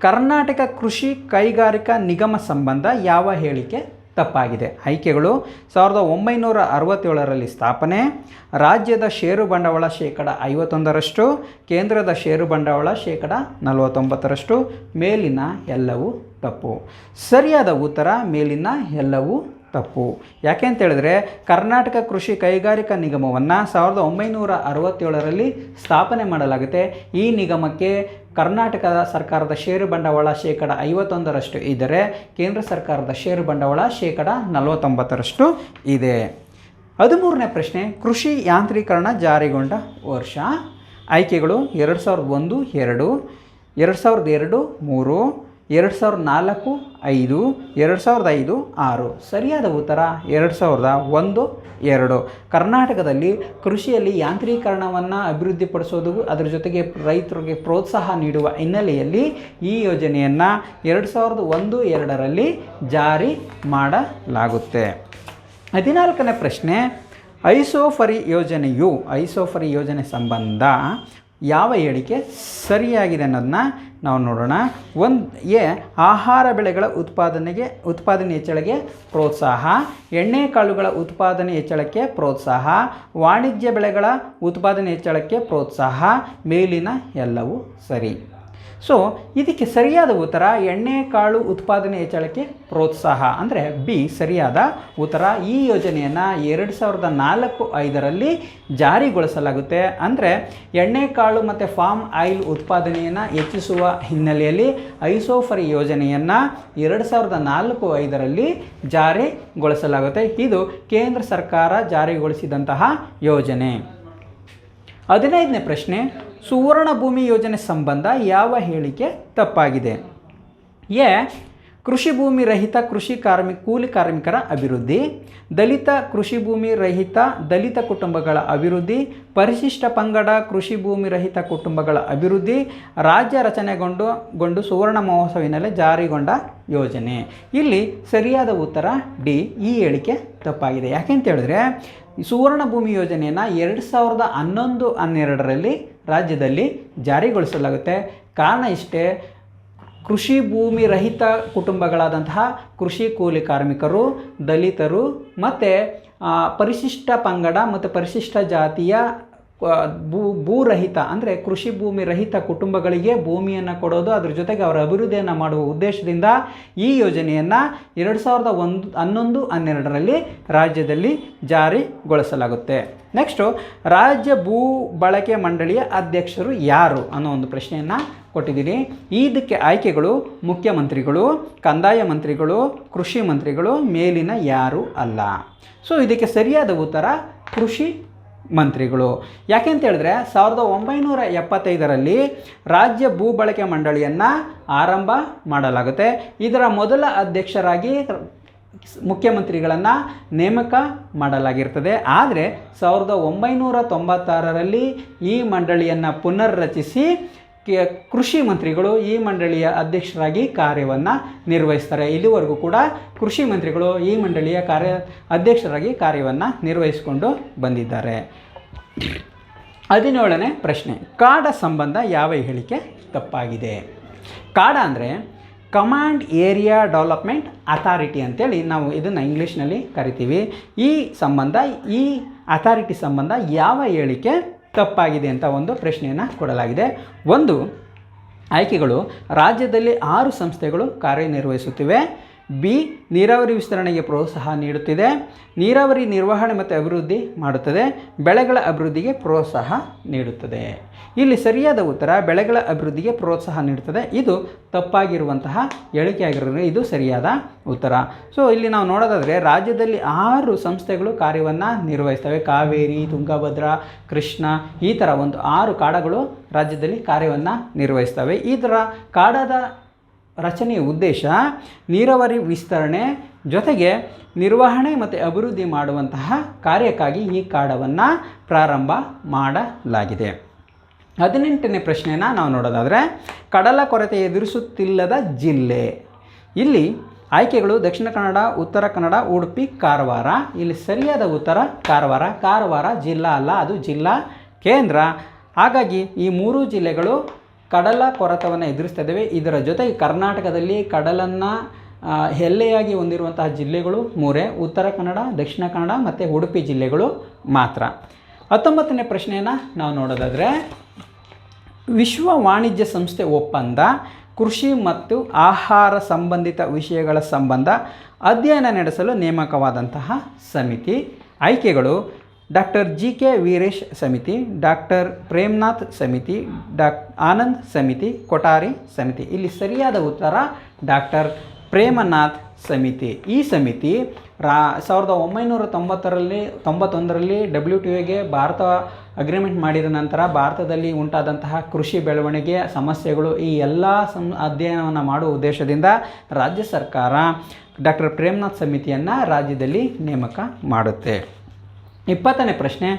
ಕರ್ನಾಟಕ ಕೃಷಿ ಕೈಗಾರಿಕಾ ನಿಗಮ ಸಂಬಂಧ ಯಾವ ಹೇಳಿಕೆ ತಪ್ಪಾಗಿದೆ. ಆಯ್ಕೆಗಳು ಸಾವಿರದ ಒಂಬೈನೂರ ಅರವತ್ತೇಳರಲ್ಲಿ ಸ್ಥಾಪನೆ, ರಾಜ್ಯದ ಷೇರು ಬಂಡವಾಳ ಶೇಕಡ ಐವತ್ತೊಂದರಷ್ಟು, ಕೇಂದ್ರದ ಷೇರು ಬಂಡವಾಳ ಶೇಕಡ ನಲವತ್ತೊಂಬತ್ತರಷ್ಟು, ಮೇಲಿನ ಎಲ್ಲವೂ ತಪ್ಪು. ಸರಿಯಾದ ಉತ್ತರ, ಮೇಲಿನ ಎಲ್ಲವೂ ತಪ್ಪು. ಯಾಕೆ ಅಂತ ಹೇಳಿದ್ರೆ, ಕರ್ನಾಟಕ ಕೃಷಿ ಕೈಗಾರಿಕಾ ನಿಗಮವನ್ನು ಸಾವಿರದ ಒಂಬೈನೂರ ಅರವತ್ತೇಳರಲ್ಲಿ ಸ್ಥಾಪನೆ ಮಾಡಲಾಗುತ್ತೆ. ಈ ನಿಗಮಕ್ಕೆ ಕರ್ನಾಟಕದ ಸರ್ಕಾರದ ಷೇರು ಬಂಡವಾಳ ಶೇಕಡ ಐವತ್ತೊಂದರಷ್ಟು ಇದ್ದರೆ ಕೇಂದ್ರ ಸರ್ಕಾರದ ಷೇರು ಬಂಡವಾಳ ಶೇಕಡ ನಲವತ್ತೊಂಬತ್ತರಷ್ಟು ಇದೆ. ಹದಿಮೂರನೇ ಪ್ರಶ್ನೆ, ಕೃಷಿ ಯಾಂತ್ರೀಕರಣ ಜಾರಿಗೊಂಡ ವರ್ಷ. ಆಯ್ಕೆಗಳು ಎರಡು ಸಾವಿರದ ಒಂದು, ಎರಡು ಎರಡು ಸಾವಿರದ ಎರಡು, ಮೂರು ಎರಡು ಸಾವಿರದ ನಾಲ್ಕು, ಐದು, ಎರಡು ಸಾವಿರದ ಐದು, ಆರು. ಸರಿಯಾದ ಉತ್ತರ ಎರಡು ಸಾವಿರದ ಒಂದು, ಎರಡು. ಕರ್ನಾಟಕದಲ್ಲಿ ಕೃಷಿಯಲ್ಲಿ ಯಾಂತ್ರೀಕರಣವನ್ನು ಅಭಿವೃದ್ಧಿಪಡಿಸೋದು, ಅದರ ಜೊತೆಗೆ ರೈತರಿಗೆ ಪ್ರೋತ್ಸಾಹ ನೀಡುವ ಹಿನ್ನೆಲೆಯಲ್ಲಿ ಈ ಯೋಜನೆಯನ್ನು ಎರಡು ಸಾವಿರದ ಒಂದು, ಎರಡರಲ್ಲಿ ಜಾರಿ ಮಾಡಲಾಗುತ್ತೆ. ಹದಿನಾಲ್ಕನೇ ಪ್ರಶ್ನೆ, ಐಸೋಫರಿ ಯೋಜನೆಯು, ಐಸೋಫರಿ ಯೋಜನೆ ಸಂಬಂಧ ಯಾವ ಹೇಳಿಕೆ ಸರಿಯಾಗಿದೆ ಅನ್ನೋದನ್ನ ನಾವು ನೋಡೋಣ. ಒಂದು ಎ, ಆಹಾರ ಬೆಳೆಗಳ ಉತ್ಪಾದನೆಗೆ, ಉತ್ಪಾದನೆ ಹೆಚ್ಚಳಕ್ಕೆ ಪ್ರೋತ್ಸಾಹ. ಎಣ್ಣೆ ಕಾಳುಗಳ ಉತ್ಪಾದನೆ ಹೆಚ್ಚಳಕ್ಕೆ ಪ್ರೋತ್ಸಾಹ. ವಾಣಿಜ್ಯ ಬೆಳೆಗಳ ಉತ್ಪಾದನೆ ಹೆಚ್ಚಳಕ್ಕೆ ಪ್ರೋತ್ಸಾಹ. ಮೇಲಿನ ಎಲ್ಲವೂ ಸರಿ. ಸೊ ಇದಕ್ಕೆ ಸರಿಯಾದ ಉತ್ತರ ಎಣ್ಣೆ, ಕಾಳು ಉತ್ಪಾದನೆ ಹೆಚ್ಚಳಕ್ಕೆ ಪ್ರೋತ್ಸಾಹ. ಅಂದರೆ ಬಿ ಸರಿಯಾದ ಉತ್ತರ. ಈ ಯೋಜನೆಯನ್ನು ಎರಡು ಸಾವಿರದ ನಾಲ್ಕು ಐದರಲ್ಲಿ ಜಾರಿಗೊಳಿಸಲಾಗುತ್ತೆ. ಅಂದರೆ ಎಣ್ಣೆ, ಕಾಳು ಮತ್ತು ಫಾರ್ಮ್ ಆಯಿಲ್ ಉತ್ಪಾದನೆಯನ್ನು ಹೆಚ್ಚಿಸುವ ಹಿನ್ನೆಲೆಯಲ್ಲಿ ಐಸೋಫರಿ ಯೋಜನೆಯನ್ನು ಎರಡು ಸಾವಿರದ ನಾಲ್ಕು ಐದರಲ್ಲಿ ಜಾರಿಗೊಳಿಸಲಾಗುತ್ತೆ. ಇದು ಕೇಂದ್ರ ಸರ್ಕಾರ ಜಾರಿಗೊಳಿಸಿದಂತಹ ಯೋಜನೆ. ಹದಿನೈದನೇ ಪ್ರಶ್ನೆ. ಸುವರ್ಣ ಭೂಮಿ ಯೋಜನೆ ಸಂಬಂಧ ಯಾವ ಹೇಳಿಕೆ ತಪ್ಪಾಗಿದೆ? ಎ ಕೃಷಿ ಭೂಮಿ ರಹಿತ ಕೃಷಿ ಕಾರ್ಮಿ, ಕೂಲಿ ಕಾರ್ಮಿಕರ ಅಭಿವೃದ್ಧಿ, ದಲಿತ ಕೃಷಿ ಭೂಮಿ ರಹಿತ, ದಲಿತ ಕುಟುಂಬಗಳ ಅಭಿವೃದ್ಧಿ, ಪರಿಶಿಷ್ಟ ಪಂಗಡ ಕೃಷಿ ಭೂಮಿ ರಹಿತ ಕುಟುಂಬಗಳ ಅಭಿವೃದ್ಧಿ, ರಾಜ್ಯ ರಚನೆಗೊಂಡು ಗೊಂಡು ಸುವರ್ಣ ಮಹೋತ್ಸವಿನಲ್ಲಿ ಜಾರಿಗೊಂಡ ಯೋಜನೆ. ಇಲ್ಲಿ ಸರಿಯಾದ ಉತ್ತರ ಡಿ, ಈ ಹೇಳಿಕೆ ತಪ್ಪಾಗಿದೆ. ಯಾಕೆಂತ ಹೇಳಿದ್ರೆ ಸುವರ್ಣ ಭೂಮಿ ಯೋಜನೆಯನ್ನು ಎರಡು ಸಾವಿರದ ಹನ್ನೊಂದು ಹನ್ನೆರಡರಲ್ಲಿ ರಾಜ್ಯದಲ್ಲಿ ಜಾರಿಗೊಳಿಸಲಾಗುತ್ತೆ. ಕಾರಣ ಇಷ್ಟೇ ಕೃಷಿ ಭೂಮಿ ರಹಿತ ಕುಟುಂಬಗಳಾದಂತಹ ಕೃಷಿ ಕೂಲಿ ಕಾರ್ಮಿಕರು ದಲಿತರು ಮತ್ತು ಪರಿಶಿಷ್ಟ ಪಂಗಡ ಮತ್ತು ಪರಿಶಿಷ್ಟ ಜಾತಿಯ ಭೂ, ಭೂರಹಿತ, ಅಂದರೆ ಕೃಷಿ ಭೂಮಿ ರಹಿತ ಕುಟುಂಬಗಳಿಗೆ ಭೂಮಿಯನ್ನು ಕೊಡೋದು, ಅದ್ರ ಜೊತೆಗೆ ಅವರ ಅಭಿವೃದ್ಧಿಯನ್ನು ಮಾಡುವ ಉದ್ದೇಶದಿಂದ ಈ ಯೋಜನೆಯನ್ನು ಎರಡು ಸಾವಿರದ ಒಂದು, ಹನ್ನೊಂದು, ಹನ್ನೆರಡರಲ್ಲಿ ರಾಜ್ಯದಲ್ಲಿ ಜಾರಿಗೊಳಿಸಲಾಗುತ್ತೆ. ನೆಕ್ಸ್ಟು ರಾಜ್ಯ ಭೂ ಬಳಕೆ ಮಂಡಳಿಯ ಅಧ್ಯಕ್ಷರು ಯಾರು ಅನ್ನೋ ಒಂದು ಪ್ರಶ್ನೆಯನ್ನು ಕೊಟ್ಟಿದ್ದೀನಿ. ಇದಕ್ಕೆ ಆಯ್ಕೆಗಳು ಮುಖ್ಯಮಂತ್ರಿಗಳು, ಕಂದಾಯ ಮಂತ್ರಿಗಳು, ಕೃಷಿ ಮಂತ್ರಿಗಳು, ಮೇಲಿನ ಯಾರು ಅಲ್ಲ. ಸೊ ಇದಕ್ಕೆ ಸರಿಯಾದ ಉತ್ತರ ಕೃಷಿ ಮಂತ್ರಿಗಳು. ಯಾಕೆಂತ ಹೇಳಿದ್ರೆ, ಸಾವಿರದ ಒಂಬೈನೂರ ಎಪ್ಪತ್ತೈದರಲ್ಲಿ ರಾಜ್ಯ ಭೂ ಬಳಕೆ ಮಂಡಳಿಯನ್ನು ಆರಂಭ ಮಾಡಲಾಗುತ್ತೆ. ಇದರ ಮೊದಲ ಅಧ್ಯಕ್ಷರಾಗಿ ಮುಖ್ಯಮಂತ್ರಿಗಳನ್ನು ನೇಮಕ ಮಾಡಲಾಗಿರ್ತದೆ. ಆದರೆ, ಸಾವಿರದ ಒಂಬೈನೂರ ತೊಂಬತ್ತಾರರಲ್ಲಿ ಈ ಮಂಡಳಿಯನ್ನು ಪುನರ್ರಚಿಸಿ ಕೃಷಿ ಮಂತ್ರಿಗಳು ಈ ಮಂಡಳಿಯ ಅಧ್ಯಕ್ಷರಾಗಿ ಕಾರ್ಯವನ್ನು ನಿರ್ವಹಿಸ್ತಾರೆ. ಇಲ್ಲಿವರೆಗೂ ಕೂಡ ಕೃಷಿ ಮಂತ್ರಿಗಳು ಈ ಮಂಡಳಿಯ ಕಾರ್ಯ ಅಧ್ಯಕ್ಷರಾಗಿ ಕಾರ್ಯವನ್ನು ನಿರ್ವಹಿಸಿಕೊಂಡು ಬಂದಿದ್ದಾರೆ. ಹದಿನೇಳನೇ ಪ್ರಶ್ನೆ, ಕಾಡ ಸಂಬಂಧ ಯಾವ ಹೇಳಿಕೆ ತಪ್ಪಾಗಿದೆ? ಕಾಡ ಅಂದರೆ ಕಮಾಂಡ್ ಏರಿಯಾ ಡೆವಲಪ್ಮೆಂಟ್ ಅಥಾರಿಟಿ ಅಂತೇಳಿ ನಾವು ಇದನ್ನು ಇಂಗ್ಲೀಷ್ನಲ್ಲಿ ಕರಿತೀವಿ. ಈ ಸಂಬಂಧ, ಈ ಅಥಾರಿಟಿ ಸಂಬಂಧ ಯಾವ ಹೇಳಿಕೆ ತಪ್ಪಾಗಿದೆ ಅಂತ ಒಂದು ಪ್ರಶ್ನೆಯನ್ನು ಕೊಡಲಾಗಿದೆ. ಒಂದು, ಆಯ್ಕೆಗಳು ರಾಜ್ಯದಲ್ಲಿ ಆರು ಸಂಸ್ಥೆಗಳು ಕಾರ್ಯನಿರ್ವಹಿಸುತ್ತಿವೆ. ಬಿ, ನೀರಾವರಿ ವಿಸ್ತರಣೆಗೆ ಪ್ರೋತ್ಸಾಹ ನೀಡುತ್ತಿದೆ. ನೀರಾವರಿ ನಿರ್ವಹಣೆ ಮತ್ತು ಅಭಿವೃದ್ಧಿ ಮಾಡುತ್ತದೆ. ಬೆಳೆಗಳ ಅಭಿವೃದ್ಧಿಗೆ ಪ್ರೋತ್ಸಾಹ ನೀಡುತ್ತದೆ. ಇಲ್ಲಿ ಸರಿಯಾದ ಉತ್ತರ ಬೆಳೆಗಳ ಅಭಿವೃದ್ಧಿಗೆ ಪ್ರೋತ್ಸಾಹ ನೀಡುತ್ತದೆ. ಇದು ತಪ್ಪಾಗಿರುವಂತಹ ಹೇಳಿಕೆ ಆಗಿರೋದ್ರಿಂದ ಇದು ಸರಿಯಾದ ಉತ್ತರ. ಸೊ ಇಲ್ಲಿ ನಾವು ನೋಡೋದಾದರೆ ರಾಜ್ಯದಲ್ಲಿ ಆರು ಸಂಸ್ಥೆಗಳು ಕಾರ್ಯವನ್ನು ನಿರ್ವಹಿಸ್ತವೆ. ಕಾವೇರಿ, ತುಂಗಭದ್ರಾ, ಕೃಷ್ಣ, ಈ ಥರ ಒಂದು ಆರು ಕಾಡಗಳು ರಾಜ್ಯದಲ್ಲಿ ಕಾರ್ಯವನ್ನು ನಿರ್ವಹಿಸ್ತವೆ. ಈ ಥರ ಕಾಡದ ರಚನೆಯ ಉದ್ದೇಶ ನೀರಾವರಿ ವಿಸ್ತರಣೆ ಜೊತೆಗೆ ನಿರ್ವಹಣೆ ಮತ್ತು ಅಭಿವೃದ್ಧಿ ಮಾಡುವಂತಹ ಕಾರ್ಯಕ್ಕಾಗಿ ಈ ಕಾಡವನ್ನು ಪ್ರಾರಂಭ ಮಾಡಲಾಗಿದೆ. ಹದಿನೆಂಟನೇ ಪ್ರಶ್ನೆನ ನಾವು ನೋಡೋದಾದರೆ, ಕಡಲ ಕೊರತೆ ಎದುರಿಸುತ್ತಿಲ್ಲದ ಜಿಲ್ಲೆ. ಇಲ್ಲಿ ಆಯ್ಕೆಗಳು ದಕ್ಷಿಣ ಕನ್ನಡ, ಉತ್ತರ ಕನ್ನಡ, ಉಡುಪಿ, ಕಾರವಾರ. ಇಲ್ಲಿ ಸರಿಯಾದ ಉತ್ತರ, ಕಾರವಾರ. ಕಾರವಾರ ಜಿಲ್ಲಾ ಅಲ್ಲ, ಅದು ಜಿಲ್ಲಾ ಕೇಂದ್ರ. ಹಾಗಾಗಿ ಈ ಮೂರು ಜಿಲ್ಲೆಗಳು ಕಡಲ ಕೊರತವನ್ನು ಎದುರಿಸ್ತಾ ಇದ್ದಾವೆ ಇದರ ಜೊತೆಗೆ ಕರ್ನಾಟಕದಲ್ಲಿ ಕಡಲನ್ನು ಎಲ್ಲೆಯಾಗಿ ಹೊಂದಿರುವಂತಹ ಜಿಲ್ಲೆಗಳು ಮೂರೇ. ಉತ್ತರ ಕನ್ನಡ, ದಕ್ಷಿಣ ಕನ್ನಡ ಮತ್ತು ಉಡುಪಿ ಜಿಲ್ಲೆಗಳು ಮಾತ್ರ. ಹತ್ತೊಂಬತ್ತನೇ ಪ್ರಶ್ನೆಯನ್ನು ನಾವು ನೋಡೋದಾದರೆ ವಿಶ್ವ ವಾಣಿಜ್ಯ ಸಂಸ್ಥೆ ಒಪ್ಪಂದ, ಕೃಷಿ ಮತ್ತು ಆಹಾರ ಸಂಬಂಧಿತ ವಿಷಯಗಳ ಸಂಬಂಧ ಅಧ್ಯಯನ ನಡೆಸಲು ನೇಮಕವಾದಂತಹ ಸಮಿತಿ. ಆಯ್ಕೆಗಳು ಡಾಕ್ಟರ್ ಜಿ ಕೆ ವೀರೇಶ್ ಸಮಿತಿ, ಡಾಕ್ಟರ್ ಪ್ರೇಮ್ನಾಥ್ ಸಮಿತಿ, ಡಾಕ್ ಆನಂದ್ ಸಮಿತಿ, ಕೊಠಾರಿ ಸಮಿತಿ. ಇಲ್ಲಿ ಸರಿಯಾದ ಉತ್ತರ ಡಾಕ್ಟರ್ ಪ್ರೇಮನಾಥ್ ಸಮಿತಿ. ಈ ಸಮಿತಿ ರಾ, ಸಾವಿರದ ಒಂಬೈನೂರ ತೊಂಬತ್ತರಲ್ಲಿ, ತೊಂಬತ್ತೊಂದರಲ್ಲಿ ಡಬ್ಲ್ಯೂ ಟಿ ಒಗೆ ಭಾರತ ಅಗ್ರಿಮೆಂಟ್ ಮಾಡಿದ ನಂತರ ಭಾರತದಲ್ಲಿ ಉಂಟಾದಂತಹ ಕೃಷಿ ಬೆಳವಣಿಗೆ ಸಮಸ್ಯೆಗಳು ಈ ಎಲ್ಲ ಸಂ, ಅಧ್ಯಯನವನ್ನು ಮಾಡುವ ಉದ್ದೇಶದಿಂದ ರಾಜ್ಯ ಸರ್ಕಾರ ಡಾಕ್ಟರ್ ಪ್ರೇಮ್ನಾಥ್ ಸಮಿತಿಯನ್ನು ರಾಜ್ಯದಲ್ಲಿ ನೇಮಕ ಮಾಡುತ್ತೆ. ಇಪ್ಪತ್ತನೇ ಪ್ರಶ್ನೆ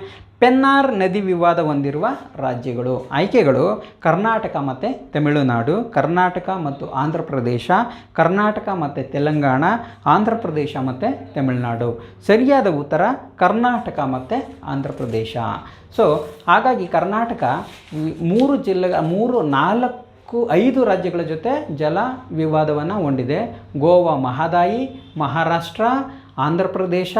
ಪೆನ್ನಾರ್ ನದಿ ವಿವಾದ ಹೊಂದಿರುವ ರಾಜ್ಯಗಳು. ಆಯ್ಕೆಗಳು ಕರ್ನಾಟಕ ಮತ್ತು ತಮಿಳುನಾಡು, ಕರ್ನಾಟಕ ಮತ್ತು ಆಂಧ್ರ ಪ್ರದೇಶ, ಕರ್ನಾಟಕ ಮತ್ತು ತೆಲಂಗಾಣ, ಆಂಧ್ರ ಪ್ರದೇಶ ಮತ್ತು ತಮಿಳುನಾಡು. ಸರಿಯಾದ ಉತ್ತರ ಕರ್ನಾಟಕ ಮತ್ತು ಆಂಧ್ರ ಪ್ರದೇಶ. ಸೊ ಹಾಗಾಗಿ ಕರ್ನಾಟಕ ಮೂರು ಜಿಲ್ಲೆ ಮೂರು ನಾಲ್ಕು ಐದು ರಾಜ್ಯಗಳ ಜೊತೆ ಜಲ ವಿವಾದವನ್ನು ಹೊಂದಿದೆ. ಗೋವಾ ಮಹದಾಯಿ, ಮಹಾರಾಷ್ಟ್ರ, ಆಂಧ್ರ ಪ್ರದೇಶ,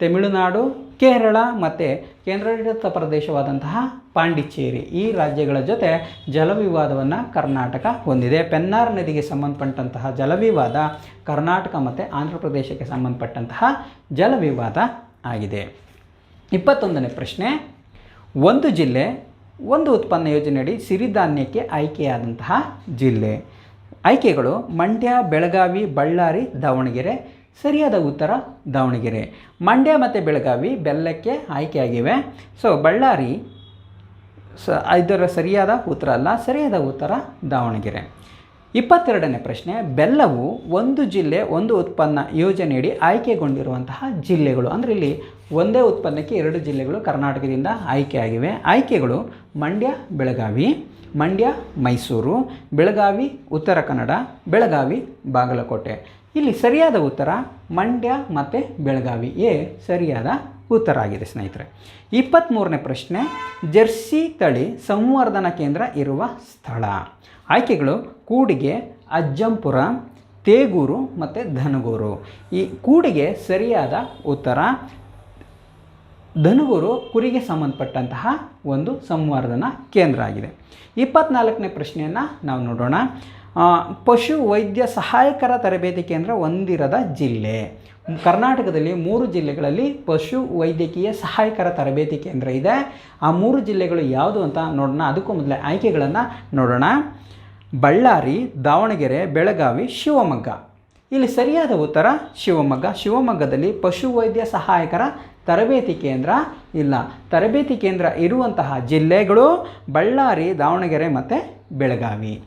ತಮಿಳುನಾಡು ಕೇರಳ ಮತ್ತು ಕೇಂದ್ರಾಡಳಿತ ಪ್ರದೇಶವಾದಂತಹ ಪಾಂಡಿಚೇರಿ ಈ ರಾಜ್ಯಗಳ ಜೊತೆ ಜಲವಿವಾದವನ್ನು ಕರ್ನಾಟಕ ಹೊಂದಿದೆ. ಪೆನ್ನಾರ್ ನದಿಗೆ ಸಂಬಂಧಪಟ್ಟಂತಹ ಜಲವಿವಾದ ಕರ್ನಾಟಕ ಮತ್ತು ಆಂಧ್ರ ಪ್ರದೇಶಕ್ಕೆ ಸಂಬಂಧಪಟ್ಟಂತಹ ಜಲವಿವಾದ ಆಗಿದೆ. ಇಪ್ಪತ್ತೊಂದನೇ ಪ್ರಶ್ನೆ, ಒಂದು ಜಿಲ್ಲೆ, ಒಂದು ಉತ್ಪನ್ನ ಯೋಜನೆಯಡಿ ಸಿರಿಧಾನ್ಯಕ್ಕೆ ಆಯ್ಕೆಯಾದಂತಹ ಜಿಲ್ಲೆ. ಆಯ್ಕೆಗಳು ಮಂಡ್ಯ, ಬೆಳಗಾವಿ, ಬಳ್ಳಾರಿ, ದಾವಣಗೆರೆ ಸರಿಯಾದ ಉತ್ತರ ದಾವಣಗೆರೆ. ಮಂಡ್ಯ ಮತ್ತು ಬೆಳಗಾವಿ ಬೆಲ್ಲಕ್ಕೆ ಆಯ್ಕೆಯಾಗಿವೆ. ಸೊ ಬಳ್ಳಾರಿ ಸ, ಇದರ ಸರಿಯಾದ ಉತ್ತರ ಅಲ್ಲ, ಸರಿಯಾದ ಉತ್ತರ ದಾವಣಗೆರೆ. ಇಪ್ಪತ್ತೆರಡನೇ ಪ್ರಶ್ನೆ, ಬೆಲ್ಲವು ಒಂದು ಜಿಲ್ಲೆ ಒಂದು ಉತ್ಪನ್ನ ಯೋಜನೆಯಡಿ ಆಯ್ಕೆಗೊಂಡಿರುವಂತಹ ಜಿಲ್ಲೆಗಳು. ಅಂದರೆ ಇಲ್ಲಿ ಒಂದೇ ಉತ್ಪನ್ನಕ್ಕೆ ಎರಡು ಜಿಲ್ಲೆಗಳು ಕರ್ನಾಟಕದಿಂದ ಆಯ್ಕೆಯಾಗಿವೆ. ಆಯ್ಕೆಗಳು ಮಂಡ್ಯ, ಬೆಳಗಾವಿ. ಮಂಡ್ಯ, ಮೈಸೂರು. ಬೆಳಗಾವಿ, ಉತ್ತರ ಕನ್ನಡ. ಬೆಳಗಾವಿ, ಬಾಗಲಕೋಟೆ. ಇಲ್ಲಿ ಸರಿಯಾದ ಉತ್ತರ ಮಂಡ್ಯ ಮತ್ತು ಬೆಳಗಾವಿ. ಎ ಸರಿಯಾದ ಉತ್ತರ ಆಗಿದೆ ಸ್ನೇಹಿತರೆ. ಇಪ್ಪತ್ತ್ಮೂರನೇ ಪ್ರಶ್ನೆ, ಜರ್ಸಿ ತಳಿ ಸಂವರ್ಧನಾ ಕೇಂದ್ರ ಇರುವ ಸ್ಥಳ. ಆಯ್ಕೆಗಳು ಕೂಡಿಗೆ, ಅಜ್ಜಂಪುರ, ತೇಗೂರು ಮತ್ತು ಧನಗೂರು. ಈ ಕೂಡಿಗೆ ಸರಿಯಾದ ಉತ್ತರ, ಧನುಗೂರು ಕುರಿಗೆ ಸಂಬಂಧಪಟ್ಟಂತಹ ಒಂದು ಸಂವರ್ಧನಾ ಕೇಂದ್ರ ಆಗಿದೆ. ಇಪ್ಪತ್ನಾಲ್ಕನೇ ಪ್ರಶ್ನೆಯನ್ನು ನಾವು ನೋಡೋಣ. ಪಶು ವೈದ್ಯ ಸಹಾಯಕರ ತರಬೇತಿ ಕೇಂದ್ರ ಹೊಂದಿರದ ಜಿಲ್ಲೆ. ಕರ್ನಾಟಕದಲ್ಲಿ ಮೂರು ಜಿಲ್ಲೆಗಳಲ್ಲಿ ಪಶು ವೈದ್ಯಕೀಯ ಸಹಾಯಕರ ತರಬೇತಿ ಕೇಂದ್ರ ಇದೆ. ಆ ಮೂರು ಜಿಲ್ಲೆಗಳು ಯಾವುದು ಅಂತ ನೋಡೋಣ. ಅದಕ್ಕೂ ಮೊದಲೇ ಆಯ್ಕೆಗಳನ್ನು ನೋಡೋಣ. ಬಳ್ಳಾರಿ, ದಾವಣಗೆರೆ, ಬೆಳಗಾವಿ, ಶಿವಮೊಗ್ಗ. ಇಲ್ಲಿ ಸರಿಯಾದ ಉತ್ತರ ಶಿವಮೊಗ್ಗ. ಶಿವಮೊಗ್ಗದಲ್ಲಿ ಪಶುವೈದ್ಯ ಸಹಾಯಕರ ತರಬೇತಿ ಕೇಂದ್ರ ಇಲ್ಲ. ತರಬೇತಿ ಕೇಂದ್ರ ಇರುವಂತಹ ಜಿಲ್ಲೆಗಳು ಬಳ್ಳಾರಿ, ದಾವಣಗೆರೆ ಮತ್ತು ಬೆಳಗಾವಿ.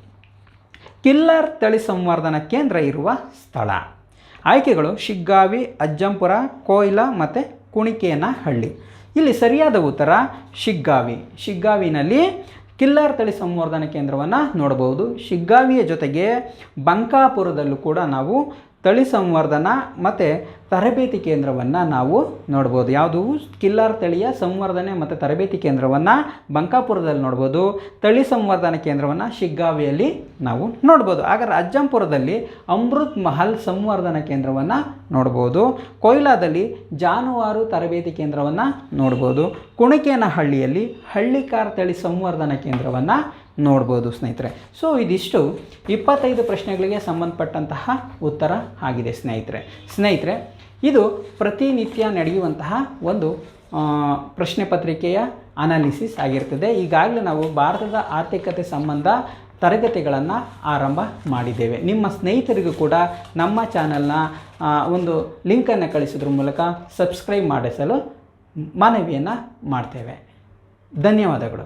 ಕಿಲ್ಲರ್ ತಳಿ ಸಂವರ್ಧನಾ ಕೇಂದ್ರ ಇರುವ ಸ್ಥಳ. ಆಯ್ಕೆಗಳು ಶಿಗ್ಗಾವಿ, ಅಜ್ಜಂಪುರ, ಕೋಯ್ಲ ಮತ್ತು ಕುಣಿಕೇನಹಳ್ಳಿ. ಇಲ್ಲಿ ಸರಿಯಾದ ಉತ್ತರ ಶಿಗ್ಗಾವಿ. ಶಿಗ್ಗಾವಿನಲ್ಲಿ ಕಿಲ್ಲರ್ ತಳಿ ಸಂವರ್ಧನಾ ಕೇಂದ್ರವನ್ನು ನೋಡಬಹುದು. ಶಿಗ್ಗಾವಿಯ ಜೊತೆಗೆ ಬಂಕಾಪುರದಲ್ಲೂ ಕೂಡ ನಾವು ತಳಿ ಸಂವರ್ಧನ ಮತ್ತು ತರಬೇತಿ ಕೇಂದ್ರವನ್ನು ನಾವು ನೋಡ್ಬೋದು. ಯಾವುದು? ಕಿಲ್ಲಾರ್ ತಳಿಯ ಸಂವರ್ಧನೆ ಮತ್ತು ತರಬೇತಿ ಕೇಂದ್ರವನ್ನು ಬಂಕಾಪುರದಲ್ಲಿ ನೋಡ್ಬೋದು. ತಳಿ ಸಂವರ್ಧನ ಕೇಂದ್ರವನ್ನು ಶಿಗ್ಗಾವಿಯಲ್ಲಿ ನಾವು ನೋಡ್ಬೋದು. ಹಾಗಾದ್ರೆ ಅಜ್ಜಂಪುರದಲ್ಲಿ ಅಮೃತ್ ಮಹಲ್ ಸಂವರ್ಧನ ಕೇಂದ್ರವನ್ನು ನೋಡ್ಬೋದು. ಕೊಯ್ಲಾದಲ್ಲಿ ಜಾನುವಾರು ತರಬೇತಿ ಕೇಂದ್ರವನ್ನು ನೋಡ್ಬೋದು. ಕುಣಿಕೇನಹಳ್ಳಿಯಲ್ಲಿ ಹಳ್ಳಿಕಾರ್ ತಳಿ ಸಂವರ್ಧನ ಕೇಂದ್ರವನ್ನು ನೋಡ್ಬೋದು ಸ್ನೇಹಿತರೆ. ಸೊ ಇದಿಷ್ಟು ಇಪ್ಪತ್ತೈದು ಪ್ರಶ್ನೆಗಳಿಗೆ ಸಂಬಂಧಪಟ್ಟಂತಹ ಉತ್ತರ ಆಗಿದೆ ಸ್ನೇಹಿತರೆ. ಸ್ನೇಹಿತರೆ, ಇದು ಪ್ರತಿನಿತ್ಯ ನಡೆಯುವಂತಹ ಒಂದು ಪ್ರಶ್ನೆ ಪತ್ರಿಕೆಯ ಅನಾಲಿಸಿಸ್ ಆಗಿರ್ತದೆ. ಈಗಾಗಲೇ ನಾವು ಭಾರತದ ಆರ್ಥಿಕತೆ ಸಂಬಂಧ ತರಗತಿಗಳನ್ನು ಆರಂಭ ಮಾಡಿದ್ದೇವೆ. ನಿಮ್ಮ ಸ್ನೇಹಿತರಿಗೂ ಕೂಡ ನಮ್ಮ ಚಾನಲ್ನ ಒಂದು ಲಿಂಕನ್ನು ಕಳಿಸೋದ್ರ ಮೂಲಕ ಸಬ್ಸ್ಕ್ರೈಬ್ ಮಾಡಿಸಲು ಮನವಿಯನ್ನು ಮಾಡ್ತೇವೆ. ಧನ್ಯವಾದಗಳು.